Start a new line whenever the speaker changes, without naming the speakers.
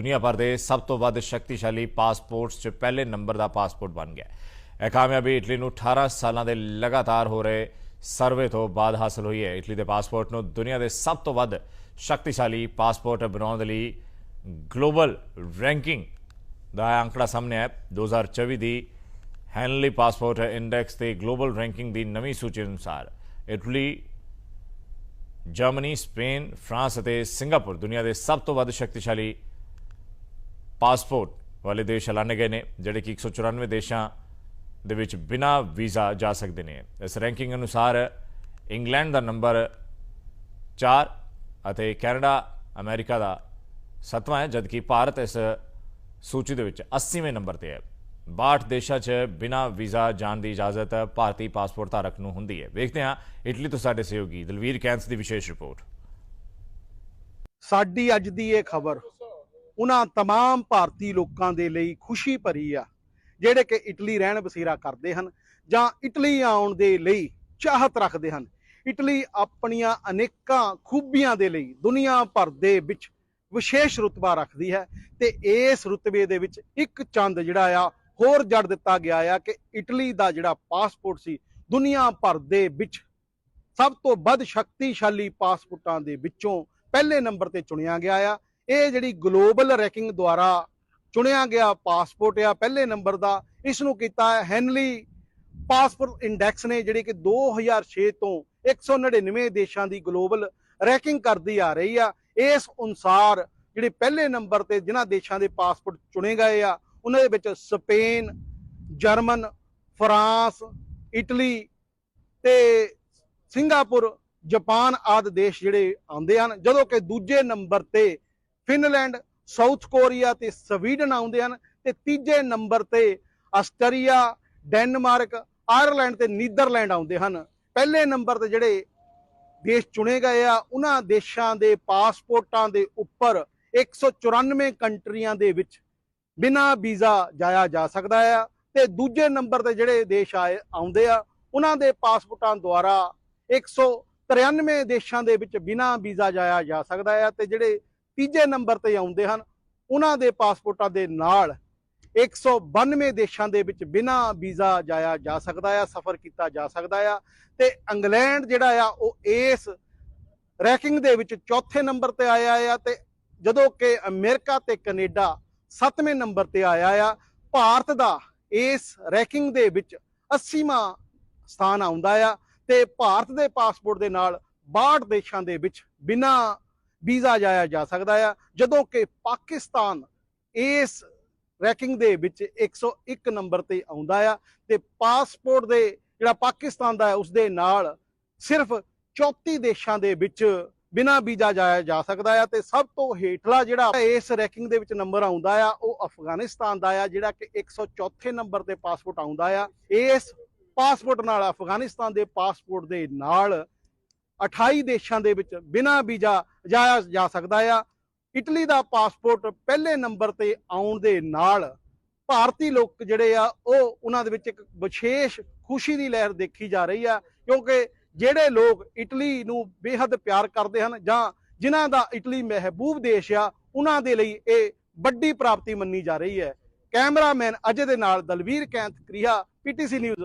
ਦੁਨੀਆ ਭਰ ਦੇ ਸਭ ਤੋਂ ਵੱਧ ਸ਼ਕਤੀਸ਼ਾਲੀ ਪਾਸਪੋਰਟਸ 'ਚ ਪਹਿਲੇ ਨੰਬਰ ਦਾ ਪਾਸਪੋਰਟ ਬਣ ਗਿਆ ਇਹ ਕਾਮਯਾਬੀ ਇਟਲੀ ਨੂੰ 18 ਸਾਲਾਂ ਦੇ ਲਗਾਤਾਰ ਹੋ ਰਹੇ ਸਰਵੇ ਤੋਂ ਬਾਅਦ ਹਾਸਲ ਹੋਈ ਹੈ ਇਟਲੀ ਦੇ ਪਾਸਪੋਰਟ ਨੂੰ ਦੁਨੀਆ ਦੇ ਸਭ ਤੋਂ ਵੱਧ ਸ਼ਕਤੀਸ਼ਾਲੀ ਪਾਸਪੋਰਟ ਬਣਾਉਣ ਦੇ ਲਈ ਗਲੋਬਲ ਰੈਂਕਿੰਗ ਦਾ ਅੰਕੜਾ ਸਾਹਮਣੇ ਆਇਆ ਹੈ। 2024 ਦੀ ਹੈਨਲੀ ਪਾਸਪੋਰਟ ਇੰਡੈਕਸ ਤੇ ਗਲੋਬਲ ਰੈਂਕਿੰਗ ਦੀ ਨਵੀਂ ਸੂਚੀ ਅਨੁਸਾਰ ਇਟਲੀ, ਜਰਮਨੀ, ਸਪੇਨ, ਫਰਾਂਸ ਅਤੇ ਸਿੰਗਾਪੁਰ ਦੁਨੀਆ ਦੇ ਸਭ ਤੋਂ ਵੱਧ ਸ਼ਕਤੀਸ਼ਾਲੀ ਪਾਸਪੋਰਟ ਵਾਲੇ ਦੇਸ਼ ਐਲਾਨੇ ਗਏ ਨੇ, ਜਿਹੜੇ ਕਿ 194 ਦੇਸ਼ਾਂ ਦੇ ਵਿੱਚ ਬਿਨਾ ਵੀਜ਼ਾ ਜਾ ਸਕਦੇ ਨੇ। ਇਸ ਰੈਂਕਿੰਗ ਅਨੁਸਾਰ ਇੰਗਲੈਂਡ ਦਾ ਨੰਬਰ 4 ਅਤੇ ਕੈਨੇਡਾ, ਅਮਰੀਕਾ ਦਾ 7ਵਾਂ ਹੈ, ਜਦਕਿ ਭਾਰਤ ਇਸ ਸੂਚੀ ਦੇ ਵਿੱਚ 80ਵੇਂ ਨੰਬਰ ਤੇ ਹੈ। 62 ਦੇਸ਼ਾਂ 'ਚ ਬਿਨਾ ਵੀਜ਼ਾ ਜਾਣ ਦੀ ਇਜਾਜ਼ਤ ਭਾਰਤੀ ਪਾਸਪੋਰਟ ਧਾਰਕ ਨੂੰ ਹੁੰਦੀ ਹੈ। ਵੇਖਦੇ ਹਾਂ ਇਟਲੀ ਤੋਂ ਸਾਡੇ ਸਹਿਯੋਗੀ ਦਲਵੀਰ ਕੈਂਸ ਦੀ ਵਿਸ਼ੇਸ਼ ਰਿਪੋਰਟ।
ਸਾਡੀ ਅੱਜ ਦੀ ਇਹ ਖਬਰ ਉਹਨਾਂ तमाम ਭਾਰਤੀ ਲੋਕਾਂ ਦੇ ਲਈ ਖੁਸ਼ੀ ਭਰੀ ਆ ਜਿਹੜੇ ਕਿ ਇਟਲੀ ਰਹਿਣ ਬਸੇਰਾ ਕਰਦੇ ਹਨ ਜਾਂ ਇਟਲੀ ਆਉਣ ਦੇ ਲਈ ਚਾਹਤ ਰੱਖਦੇ ਹਨ ਇਟਲੀ ਆਪਣੀਆਂ ਅਨੇਕਾਂ ਖੂਬੀਆਂ ਦੇ ਲਈ ਦੁਨੀਆ ਭਰ ਦੇ ਵਿੱਚ ਵਿਸ਼ੇਸ਼ ਰੁਤਬਾ ਰੱਖਦੀ ਹੈ ਤੇ ਇਸ ਰੁਤਬੇ ਦੇ ਵਿੱਚ ਇੱਕ ਚੰਦ ਜਿਹੜਾ ਆ ਹੋਰ ਜੜ ਦਿੱਤਾ ਗਿਆ ਆ ਕਿ ਇਟਲੀ ਦਾ ਜਿਹੜਾ ਪਾਸਪੋਰਟ ਸੀ ਦੁਨੀਆ ਭਰ ਦੇ ਵਿੱਚ ਸਭ ਤੋਂ ਵੱਧ ਸ਼ਕਤੀਸ਼ਾਲੀ ਪਾਸਪੋਰਟਾਂ ਦੇ ਵਿੱਚੋਂ ਪਹਿਲੇ ਨੰਬਰ ਤੇ ਚੁਣਿਆ ਗਿਆ ਆ ਇਹ ਜਿਹੜੀ ਗਲੋਬਲ ਰੈਕਿੰਗ ਦੁਆਰਾ ਚੁਣਿਆ ਗਿਆ ਪਾਸਪੋਰਟ ਆ, ਪਹਿਲੇ ਨੰਬਰ ਦਾ ਇਸ ਨੂੰ ਕੀਤਾ ਹੈਨਲੀ ਪਾਸਪੋਰਟ ਇੰਡੈਕਸ ਨੇ, ਜਿਹੜੀ ਕਿ 2006 ਤੋਂ 199 ਦੇਸ਼ਾਂ ਦੀ ਗਲੋਬਲ ਰੈਕਿੰਗ ਕਰਦੀ ਆ ਰਹੀ ਆ। ਇਸ ਅਨੁਸਾਰ ਜਿਹੜੇ ਪਹਿਲੇ ਨੰਬਰ ਤੇ ਜਿਨ੍ਹਾਂ ਦੇਸ਼ਾਂ ਦੇ ਪਾਸਪੋਰਟ ਚੁਣੇ ਗਏ ਆ, ਉਹਨਾਂ ਦੇ ਵਿੱਚ ਸਪੇਨ, ਜਰਮਨ, ਫਰਾਂਸ, ਇਟਲੀ ਤੇ ਸਿੰਗਾਪੁਰ, ਜਾਪਾਨ ਆਦਿ ਦੇਸ਼ ਜਿਹੜੇ ਆਉਂਦੇ ਹਨ। ਜਦੋਂ ਕਿ ਦੂਜੇ ਨੰਬਰ ਤੇ ਫਿਨਲੈਂਡ, ਸਾਊਥ ਕੋਰੀਆ ਤੇ ਸਵੀਡਨ ਆਉਂਦੇ ਹਨ ਤੇ ਤੀਜੇ ਨੰਬਰ ਤੇ ਆਸਟਰੀਆ, ਡੈਨਮਾਰਕ, ਆਇਰਲੈਂਡ ਤੇ ਨੀਦਰਲੈਂਡ ਆਉਂਦੇ ਹਨ। ਪਹਿਲੇ ਨੰਬਰ ਤੇ ਜਿਹੜੇ ਦੇਸ਼ ਚੁਣੇ ਗਏ ਆ, ਉਹਨਾਂ ਦੇਸ਼ਾਂ ਦੇ ਪਾਸਪੋਰਟਾਂ ਦੇ ਉੱਪਰ 194 ਕੰਟਰੀਆਂ ਦੇ ਵਿੱਚ ਬਿਨਾਂ ਵੀਜ਼ਾ ਜਾਇਆ ਜਾ ਸਕਦਾ ਆ ਤੇ ਦੂਜੇ ਨੰਬਰ ਤੇ ਜਿਹੜੇ ਦੇਸ਼ ਆਏ, ਆਉਂਦੇ ਆ, ਉਹਨਾਂ ਦੇ ਪਾਸਪੋਰਟਾਂ ਦੁਆਰਾ 193 ਦੇਸ਼ਾਂ ਦੇ ਵਿੱਚ ਬਿਨਾਂ ਵੀਜ਼ਾ ਜਾਇਆ ਜਾ ਸਕਦਾ ਆ ਤੇ ਜਿਹੜੇ ਤੀਜੇ ਨੰਬਰ ਤੇ ਆਉਂਦੇ ਹਨ। ਉਹਨਾਂ ਦੇ ਪਾਸਪੋਰਟਾਂ ਦੇ ਨਾਲ 192 ਦੇਸ਼ਾਂ ਦੇ ਵਿੱਚ ਬਿਨਾਂ ਵੀਜ਼ਾ ਜਾਇਆ ਜਾ ਸਕਦਾ ਆ, ਸਫ਼ਰ ਕੀਤਾ ਜਾ ਸਕਦਾ ਆ ਤੇ ਇੰਗਲੈਂਡ ਜਿਹੜਾ ਆ, ਉਹ ਇਸ ਰੈਂਕਿੰਗ ਦੇ ਵਿੱਚ ਚੌਥੇ ਨੰਬਰ ਤੇ ਆਇਆ ਆ ਤੇ ਜਦੋਂ ਕਿ ਅਮਰੀਕਾ ਤੇ ਕੈਨੇਡਾ 7ਵੇਂ ਨੰਬਰ ਤੇ ਆਇਆ ਆ, ਭਾਰਤ ਦਾ ਇਸ ਰੈਂਕਿੰਗ ਦੇ ਵਿੱਚ 80ਵਾਂ ਸਥਾਨ ਆਉਂਦਾ ਆ ਤੇ ਭਾਰਤ ਦੇ ਪਾਸਪੋਰਟ ਦੇ ਨਾਲ 62 ਦੇਸ਼ਾਂ ਦੇ ਵਿੱਚ ਬਿਨਾਂ ਵੀਜ਼ਾ ਜਾਇਆ ਜਾ ਸਕਦਾ ਆ, ਜਦੋਂ ਕਿ ਪਾਕਿਸਤਾਨ ਇਸ ਰੈਂਕਿੰਗ ਦੇ ਵਿੱਚ 101 ਨੰਬਰ ਤੇ ਆਉਂਦਾ ਆ ਤੇ ਪਾਸਪੋਰਟ ਦੇ ਜਿਹੜਾ ਪਾਕਿਸਤਾਨ ਦਾ ਹੈ, ਉਸ ਦੇ ਨਾਲ ਸਿਰਫ 34 ਦੇਸ਼ਾਂ ਦੇ ਵਿੱਚ ਬਿਨਾਂ ਵੀਜ਼ਾ ਜਾਇਆ ਜਾ ਸਕਦਾ ਆ ਤੇ ਸਭ ਤੋਂ ਹੇਠਲਾ ਜਿਹੜਾ ਇਸ ਰੈਕਿੰਗ ਦੇ ਵਿੱਚ ਨੰਬਰ ਆਉਂਦਾ ਆ, ਉਹ ਅਫਗਾਨਿਸਤਾਨ ਦਾ ਆ, ਜਿਹੜਾ ਕਿ 104 ਨੰਬਰ ਤੇ ਪਾਸਪੋਰਟ ਆਉਂਦਾ ਆ। ਇਸ ਪਾਸਪੋਰਟ ਨਾਲ ਅਫਗਾਨਿਸਤਾਨ ਦੇ ਪਾਸਪੋਰਟ ਦੇ ਨਾਲ 28 ਦੇਸ਼ਾਂ ਦੇ ਵਿੱਚ ਬਿਨਾਂ ਵੀਜ਼ਾ ਜਾਇਆ ਜਾ ਸਕਦਾ ਆ। ਇਟਲੀ ਦਾ ਪਾਸਪੋਰਟ ਪਹਿਲੇ ਨੰਬਰ ਤੇ ਆਉਣ ਦੇ ਨਾਲ ਭਾਰਤੀ ਲੋਕ ਜਿਹੜੇ ਆ, ਉਹ ਉਹਨਾਂ ਦੇ ਵਿੱਚ ਇੱਕ ਵਿਸ਼ੇਸ਼ ਖੁਸ਼ੀ ਦੀ ਲਹਿਰ ਦੇਖੀ ਜਾ ਰਹੀ ਆ, ਕਿਉਂਕਿ ਜਿਹੜੇ ਲੋਕ ਇਟਲੀ ਨੂੰ ਬੇਹੱਦ ਪਿਆਰ ਕਰਦੇ ਹਨ ਜਾਂ ਜਿਨ੍ਹਾਂ ਦਾ ਇਟਲੀ ਮਹਿਬੂਬ ਦੇਸ਼ ਆ, ਉਹਨਾਂ ਦੇ ਲਈ ਇਹ ਵੱਡੀ ਪ੍ਰਾਪਤੀ ਮੰਨੀ ਜਾ ਰਹੀ ਹੈ। ਕੈਮਰਾਮੈਨ ਅਜੇ ਦੇ ਨਾਲ ਦਲਵੀਰ ਕੈਂਥ, ਕ੍ਰਿਆ, ਪੀਟੀਸੀ ਨਿਊਜ਼